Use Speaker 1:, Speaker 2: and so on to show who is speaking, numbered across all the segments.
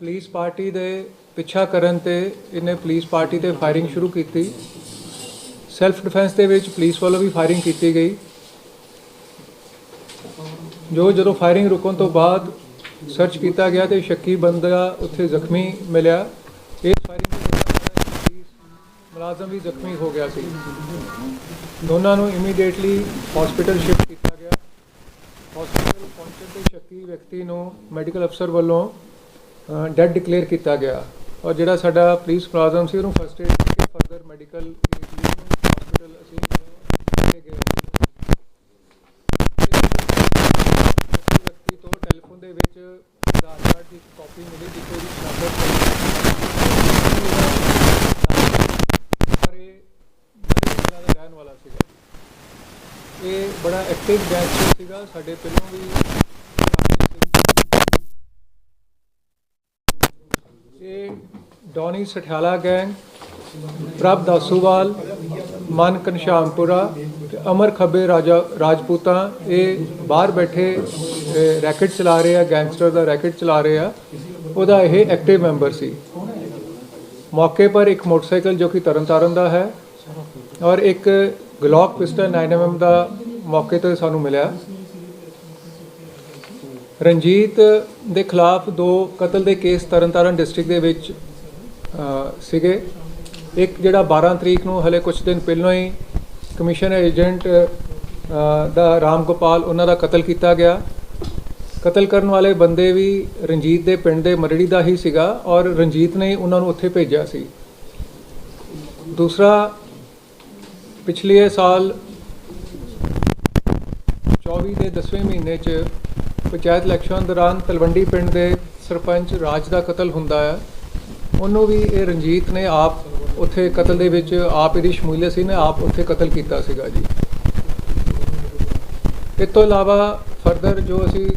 Speaker 1: Police party ਦੇ ਪਿੱਛਾ ਕਰਨ ਤੇ ਇਹਨੇ ਪੁਲਿਸ ਪਾਰਟੀ ਤੇ ਫਾਇਰਿੰਗ ਸ਼ੁਰੂ ਕੀਤੀ। ਸੈਲਫ ਡਿਫੈਂਸ ਦੇ ਵਿੱਚ ਪੁਲਿਸ ਵੱਲੋਂ ਵੀ ਫਾਇਰਿੰਗ ਕੀਤੀ ਗਈ। ਜੋ ਜਦੋਂ ਫਾਇਰਿੰਗ ਰੁਕਣ ਤੋਂ ਬਾਅਦ ਸਰਚ ਕੀਤਾ ਗਿਆ ਤੇ ਸ਼ੱਕੀ ਬੰਦਾ ਉੱਥੇ ਜ਼ਖਮੀ ਮਿਲਿਆ। ਇਸ ਫਾਇਰਿੰਗ ਮੁਲਾਜ਼ਮ ਵੀ ਜ਼ਖਮੀ ਹੋ ਗਿਆ ਸੀ। ਦੋਨਾਂ ਨੂੰ ਇਮੀਡੀਏਟਲੀ ਹਸਪੀਟਲ ਸ਼ਿਫਟ ਕੀਤਾ ਗਿਆ। ਹਸਪੀਟਲ ਪਹੁੰਚਣ ਤੇ ਸ਼ੱਕੀ ਵਿਅਕਤੀ ਨੂੰ ਮੈਡੀਕਲ ਅਫਸਰ ਵੱਲੋਂ ਡੈਡ ਡਿਕਲੇਅਰ ਕੀਤਾ ਗਿਆ। ਔਰ ਜਿਹੜਾ ਸਾਡਾ ਪੁਲਿਸ ਮੁਲਾਜ਼ਮ ਸੀ, ਉਹਨੂੰ ਫਸਟ ਏਡ ਕਰਕੇ ਫਰਦਰ ਮੈਡੀਕਲ ਹਸਪੀਟਲ ਅਸੀਂ ਲੈ ਗਏ। ਵਿਅਕਤੀ ਤੋਂ ਟੈਲੀਫੋਨ ਦੇ ਵਿੱਚ ਆਧਾਰ ਕਾਰਡ ਦੀ ਕਾਪੀ ਮਿਲੀ, ਜਿੱਥੇ ਉਹਦੀ ਸ਼ਨਾਖਤ ਹੋਈ ਪਰ ਦਾ ਰਹਿਣ ਵਾਲਾ ਸੀਗਾ। ਇਹ ਬੜਾ ਐਕਟਿਵ ਗੈਂਗਸਟਰ ਸੀਗਾ। ਸਾਡੇ ਪਹਿਲੋਂ ਵੀ ਇਹ ਡੌਨੀ ਸਠਿਆਲਾ ਗੈਂਗ ਪ੍ਰਭ ਦਾਸੂਵਾਲ ਮਨ ਕਨਸ਼ਾਮਪੁਰਾ ਤੇ ਅਮਰ ਖੱਬੇ ਰਾਜਾ ਰਾਜਪੂਤਾਂ ਇਹ ਬਾਹਰ ਬੈਠੇ ਰੈਕਟ ਚਲਾ ਰਹੇ ਆ ਗੈਂਗਸਟਰ ਦਾ ਰੈਕਟ ਚਲਾ ਰਹੇ ਆ ਉਹਦਾ ਇਹ ਐਕਟਿਵ ਮੈਂਬਰ ਸੀ ਮੌਕੇ ਪਰ ਇੱਕ ਮੋਟਰਸਾਈਕਲ ਜੋ ਕਿ ਤਰਨਤਾਰਨ ਦਾ ਹੈ ਔਰ ਇੱਕ ਗਲੌਕ ਪਿਸਟਲ 9mm ਦਾ ਮੌਕੇ ਤੇ ਸਾਨੂੰ ਮਿਲਿਆ ਰਣਜੀਤ ਦੇ ਖਿਲਾਫ ਦੋ ਕਤਲ ਦੇ ਕੇਸ ਤਰਨਤਾਰਨ ਡਿਸਟ੍ਰਿਕਟ ਦੇ ਵਿੱਚ ਸੀਗੇ। ਇੱਕ ਜਿਹੜਾ 12 ਤਰੀਕ ਨੂੰ ਹਲੇ ਕੁਝ ਦਿਨ ਪਹਿਲਾਂ ਹੀ ਕਮਿਸ਼ਨ ਏਜੰਟ ਦਾ ਰਾਮ ਗੋਪਾਲ ਉਹਨਾਂ ਦਾ ਕਤਲ ਕੀਤਾ ਗਿਆ। ਕਤਲ ਕਰਨ ਵਾਲੇ ਬੰਦੇ ਵੀ ਰਣਜੀਤ ਦੇ ਪਿੰਡ ਦੇ ਮਰੜੀ ਦਾ ਹੀ ਸੀਗਾ ਔਰ ਰਣਜੀਤ ਨੇ ਉਹਨਾਂ ਨੂੰ ਉੱਥੇ ਭੇਜਿਆ ਸੀ। ਦੂਸਰਾ, ਪਿਛਲੇ ਸਾਲ 24 ਦੇ 10ਵੇਂ ਮਹੀਨੇ 'ਚ ਪੰਚਾਇਤ ਇਲੈਕਸ਼ਨ ਦੌਰਾਨ ਤਲਵੰਡੀ ਪਿੰਡ ਦੇ ਸਰਪੰਚ ਰਾਜ ਦਾ ਕਤਲ ਹੁੰਦਾ ਹੈ। ਉਹਨੂੰ ਵੀ ਇਹ ਰਣਜੀਤ ਨੇ ਆਪ ਉੱਥੇ ਕਤਲ ਦੇ ਵਿੱਚ ਆਪ ਇਹਦੀ ਸ਼ਮੂਲੀਅਤ ਸੀ, ਨੇ ਆਪ ਉੱਥੇ ਕਤਲ ਕੀਤਾ ਸੀਗਾ ਜੀ। ਇਸ ਤੋਂ ਇਲਾਵਾ ਫਰਦਰ ਜੋ ਅਸੀਂ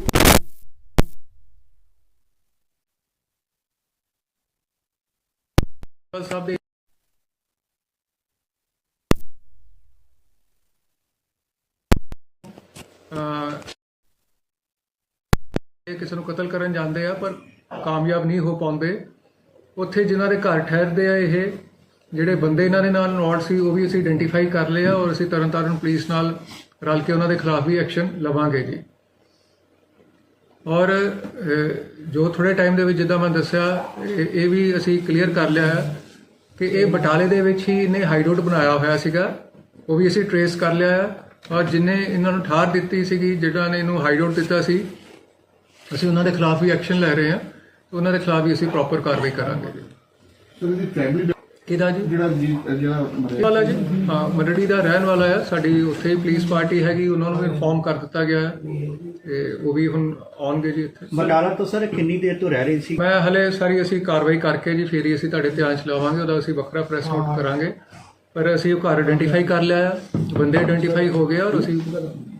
Speaker 1: ਸਾਹਿਬ ਦੇ ਇਹ ਕਿਸੇ ਨੂੰ ਕਤਲ ਕਰਨ ਜਾਂਦੇ ਆ, ਪਰ ਕਾਮਯਾਬ ਨਹੀਂ ਹੋ ਪਾਉਂਦੇ। ਉੱਥੇ ਜਿਨ੍ਹਾਂ ਦੇ ਘਰ ਠਹਿਰਦੇ ਆ ਇਹ, ਜਿਹੜੇ ਬੰਦੇ ਇਹਨਾਂ ਦੇ ਨਾਲ ਨੋਟ ਸੀ, ਉਹ ਵੀ ਅਸੀਂ ਆਇਡੈਂਟੀਫਾਈ ਕਰ ਲਏ ਆ ਔਰ ਅਸੀਂ ਤਰਨਤਾਰਨ ਪੁਲਿਸ ਨਾਲ ਰਲ ਕੇ ਉਹਨਾਂ ਦੇ ਖਿਲਾਫ ਵੀ ਐਕਸ਼ਨ ਲਵਾਂਗੇ ਜੀ। ਔਰ ਜੋ ਥੋੜੇ ਟਾਈਮ ਦੇ ਵਿੱਚ ਜਿੱਦਾਂ ਮੈਂ ਦੱਸਿਆ, ਇਹ ਇਹ ਵੀ ਅਸੀਂ ਕਲੀਅਰ ਕਰ ਲਿਆ ਹੈ ਕਿ ਇਹ ਬਟਾਲੇ ਦੇ ਵਿੱਚ ਹੀ ਇਹਨੇ ਹਾਈਡਆਊਟ ਬਣਾਇਆ ਹੋਇਆ ਸੀਗਾ। ਉਹ ਵੀ ਅਸੀਂ ਟਰੇਸ ਕਰ ਲਿਆ ਹੈ। ਔਰ ਜਿਨੇ ਇਹਨਾਂ ਨੂੰ ਠਾਰ ਦਿੱਤੀ ਸੀਗੀ ਜਿਹੜਾ ਨੇ ਇਹਨੂੰ ਹਾਈਡਆਊਟ ਦਿੱਤਾ ਸੀ ਅਸੀਂ ਉਹਨਾਂ ਦੇ ਖਿਲਾਫ ਵੀ ਐਕਸ਼ਨ ਲੈ ਰਹੇ ਹਾਂ ਤੇ ਉਹਨਾਂ ਦੇ ਖਿਲਾਫ ਵੀ ਅਸੀਂ ਪ੍ਰੋਪਰ ਕਾਰਵਾਈ ਕਰਾਂਗੇ ਜੀ।
Speaker 2: ਸਰ ਇਹਦੀ ਫੈਮਿਲੀ
Speaker 1: ਕਿਹਦਾ ਜੀ?
Speaker 2: ਜਿਹੜਾ ਜੀ ਜਿਹੜਾ ਮਰਿਆ
Speaker 1: ਵਾਲਾ ਜੀ? ਹਾਂ ਮਰੜੀ ਦਾ ਰਹਿਣ ਵਾਲਾ ਹੈ ਸਾਡੀ ਉੱਥੇ ਹੀ ਪੁਲਿਸ ਪਾਰਟੀ ਹੈਗੀ ਉਹਨਾਂ ਨੂੰ ਇਨਫੋਰਮ ਕਰ ਦਿੱਤਾ ਗਿਆ ਹੈ। ਤੇ ਉਹ ਵੀ ਹੁਣ ਆਉਣਗੇ ਜੀ ਇੱਥੇ।
Speaker 3: ਬਟਾਲਾ ਤੋਂ ਸਰ ਕਿੰਨੀ ਦੇਰ ਤੋਂ ਰਹਿ ਰਹੇ ਸੀ?
Speaker 1: ਮੈਂ ਹਲੇ ਸਾਰੀ ਅਸੀਂ ਕਾਰਵਾਈ ਕਰਕੇ ਜੀ ਫੇਰ ਹੀ ਅਸੀਂ ਤੁਹਾਡੇ ਧਿਆਨ ਚ ਲਾਵਾਂਗੇ ਉਹਦਾ ਅਸੀਂ ਵੱਖਰਾ ਪ੍ਰੈਸ ਨੋਟ ਕਰਾਂਗੇ। ਪਰ ਅਸੀਂ ਉਹ ਘਰ ਆਇਡੈਂਟੀਫਾਈ ਕਰ ਲਿਆ ਬੰਦੇ ਆਇਡੈਂਟੀਫਾਈ ਹੋ ਗਏ ਔਰ ਅਸੀਂ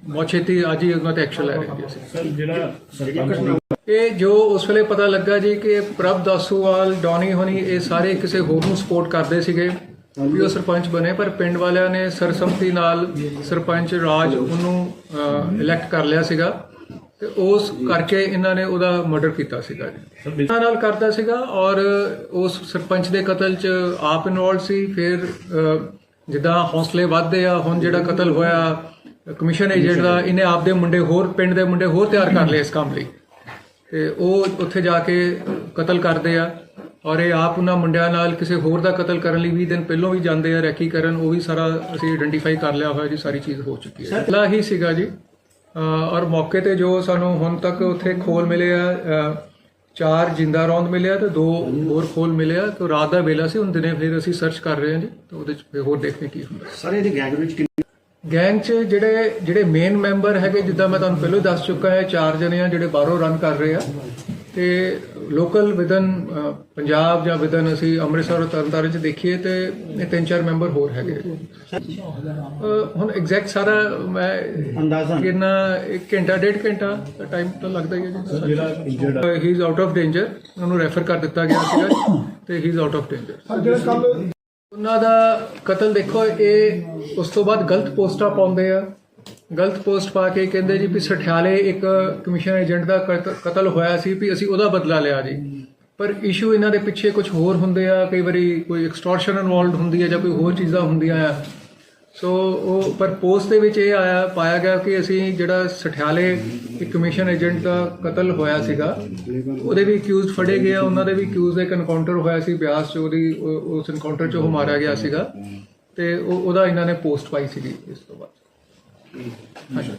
Speaker 1: ਬਹੁਤ ਛੇਤੀ ਅੱਜ ਹੀ ਉਹਨਾਂ ਤੇ ਐਕਸ਼ਨ ਲੈ ਰਹੇ ਹਾਂ ਜੀ ਅਸੀਂ।
Speaker 4: ਸਰ ਜਿਹੜਾ ਸਰਪੰਚ
Speaker 1: ਇਹ ਜੋ ਉਸ ਵੇਲੇ ਪਤਾ ਲੱਗਾ ਜੀ ਕਿ ਪ੍ਰਭ ਦਾਸੂਵਾਲ ਡੌਨੀ ਹੋਣੀ ਇਹ ਸਾਰੇ ਕਿਸੇ ਹੋਰ ਨੂੰ ਸਪੋਰਟ ਕਰਦੇ ਸੀਗੇ ਵੀ ਉਹ ਸਰਪੰਚ ਬਣੇ ਪਰ ਪਿੰਡ ਵਾਲਿਆਂ ਨੇ ਸਰਸੰਮਤੀ ਨਾਲ ਸਰਪੰਚ ਰਾਜ ਉਹਨੂੰ ਇਲੈਕਟ ਕਰ ਲਿਆ ਸੀਗਾ ਤੇ ਉਸ ਕਰਕੇ ਇਹਨਾਂ ਨੇ ਉਹਦਾ ਮਰਡਰ ਕੀਤਾ ਸੀਗਾ ਜੀ। ਨਾਲ ਕਰਦਾ ਸੀਗਾ ਔਰ ਉਸ ਸਰਪੰਚ ਦੇ ਕਤਲ 'ਚ ਆਪ ਇਨਵੋਲਡ ਸੀ ਫਿਰ ਜਿੱਦਾਂ ਹੌਸਲੇ ਵੱਧਦੇ ਆ ਹੁਣ ਜਿਹੜਾ ਕਤਲ ਹੋਇਆ ਕਮਿਸ਼ਨ ਏਜੰਟ ਦਾ ਇਹਨੇ ਆਪਦੇ ਮੁੰਡੇ ਹੋਰ ਪਿੰਡ ਦੇ ਮੁੰਡੇ ਹੋਰ ਤਿਆਰ ਕਰ ਲਏ ਇਸ ਕੰਮ ਲਈ। ਤੇ ਉਹ ਉੱਥੇ ਜਾ ਕੇ ਕਤਲ ਕਰਦੇ ਆ ਔਰ ਇਹ ਆਪ ਉਹਨਾਂ ਮੁੰਡਿਆਂ ਨਾਲ ਕਿਸੇ ਹੋਰ ਦਾ ਕਤਲ ਕਰਨ ਲਈ 20 ਦਿਨ ਪਹਿਲਾਂ ਵੀ ਜਾਂਦੇ ਆ ਰੈਕੀ ਕਰਨ ਉਹ ਵੀ ਸਾਰਾ ਅਸੀਂ ਆਇਡੈਂਟੀਫਾਈ ਕਰ ਲਿਆ ਹੋਇਆ ਜੀ ਸਾਰੀ ਚੀਜ਼ ਹੋ ਚੁੱਕੀ ਹੈ ਲਾ ਹੀ ਸੀਗਾ ਜੀ। ਔਰ ਮੌਕੇ ਤੇ ਜੋ ਸਾਨੂੰ ਹੁਣ ਤੱਕ ਉੱਥੇ ਖੋਲ ਮਿਲੇ ਆ ਚਾਰ ਜਿੰਦਾ ਰੌਂਦ ਮਿਲਿਆ ਤੇ ਦੋ ਹੋਰ ਖੋਲ ਮਿਲਿਆ ਤੇ ਰਾਤ ਦਾ ਵੇਲਾ ਸੀ ਹੁਣ ਦਿਨੇ ਫਿਰ ਅਸੀਂ ਸਰਚ ਕਰ ਰਹੇ ਹਾਂ ਜੀ ਤੇ ਉਹਦੇ ਚ ਹੋਰ ਦੇਖਦੇ ਕੀ ਹੁੰਦਾ।
Speaker 3: ਸਰ ਇਹਦੀ ਗੈਂਗ ਵਿੱਚ
Speaker 1: ਗੈਂਗ 'ਚ ਜਿਹੜੇ ਜਿਹੜੇ ਮੇਨ ਮੈਂਬਰ ਹੈਗੇ ਜਿੱਦਾਂ ਮੈਂ ਤੁਹਾਨੂੰ ਪਹਿਲਾਂ ਹੀ ਦੱਸ ਚੁੱਕਾ ਹੈ ਚਾਰ ਜਣੇ ਆ ਜਿਹੜੇ ਬਾਹਰੋਂ ਰਨ ਕਰ ਰਹੇ ਆ। ਤੇ ਲੋਕਲ ਵਿਦਨ ਪੰਜਾਬ ਜਾਂ ਵਿਦਨ ਅਸੀਂ ਅੰਮ੍ਰਿਤਸਰ ਤਰਨਤਾਰਨ 'ਚ ਦੇਖੀਏ ਤੇ ਇਹ ਤਿੰਨ ਚਾਰ ਮੈਂਬਰ ਹੋਰ ਹੈਗੇ ਹੁਣ ਐਗਜ਼ੈਕਟ ਸਾਰਾ ਮੈਂ
Speaker 3: ਅੰਦਾਜ਼ਨ
Speaker 1: ਕਿੰਨਾ ਇੱਕ ਘੰਟਾ ਡੇਢ ਘੰਟਾ ਟਾਈਮ ਤਾਂ ਲੱਗਦਾ ਹੀ ਹੈ ਜੀ। ਜਿਹੜਾ injured he is out of danger ਉਹਨੂੰ ਰੈਫਰ ਕਰ ਦਿੱਤਾ ਗਿਆ ਸੀਗਾ ਤੇ he is out of danger
Speaker 2: ਜਿਹੜਾ ਕੱਲ
Speaker 1: ਉਹਨਾਂ ਦਾ ਕਤਲ ਦੇਖੋ, ਇਹ ਉਸ ਤੋਂ ਬਾਅਦ ਗਲਤ ਪੋਸਟਾਂ ਪਾਉਂਦੇ ਆ। ਗਲਤ ਪੋਸਟ ਪਾ ਕੇ ਕਹਿੰਦੇ ਜੀ ਵੀ ਸਠਿਆਲੇ ਇੱਕ ਕਮਿਸ਼ਨ ਏਜੰਟ ਦਾ ਕਤ- ਕਤਲ ਹੋਇਆ ਸੀ ਵੀ ਅਸੀਂ ਉਹਦਾ ਬਦਲਾ ਲਿਆ ਜੀ। ਪਰ ਇਸ਼ੂ ਇਹਨਾਂ ਦੇ ਪਿੱਛੇ ਕੁਝ ਹੋਰ ਹੁੰਦੇ ਆ, ਕਈ ਵਾਰੀ ਕੋਈ ਐਕਸਟੋਰਸ਼ਨ ਇਨਵੋਲਡ ਹੁੰਦੀ ਹੈ ਜਾਂ ਕੋਈ ਹੋਰ ਚੀਜ਼ਾਂ ਹੁੰਦੀਆਂ ਆ। ਸੋ ਉਹ ਪਰ ਪੋਸਟ ਦੇ ਵਿੱਚ ਇਹ ਆਇਆ ਪਾਇਆ ਗਿਆ ਕਿ ਅਸੀਂ ਜਿਹੜਾ ਸਠਿਆਲੇ ਇੱਕ ਕਮਿਸ਼ਨ ਏਜੰਟ ਦਾ ਕਤਲ ਹੋਇਆ ਸੀਗਾ ਉਹਦੇ ਵੀ ਅਕਿਊਜ਼ਡ ਫੜੇ ਗਏ ਆ ਉਹਨਾਂ ਦੇ ਵੀ ਅਕਿਊਜ਼ ਦਾ ਇੱਕ ਐਨਕਾਊਂਟਰ ਹੋਇਆ ਸੀ ਬਿਆਸ ਚ ਉਹਦੀ ਉਹ- ਉਸ ਐਨਕਾਊਂਟਰ ਚ ਉਹ ਮਾਰਿਆ ਗਿਆ ਸੀਗਾ। ਤੇ ਉਹ ਉਹਦਾ ਇਹਨਾਂ ਨੇ ਪੋਸਟ ਪਾਈ ਸੀਗੀ ਇਸ ਤੋਂ ਬਾਅਦ।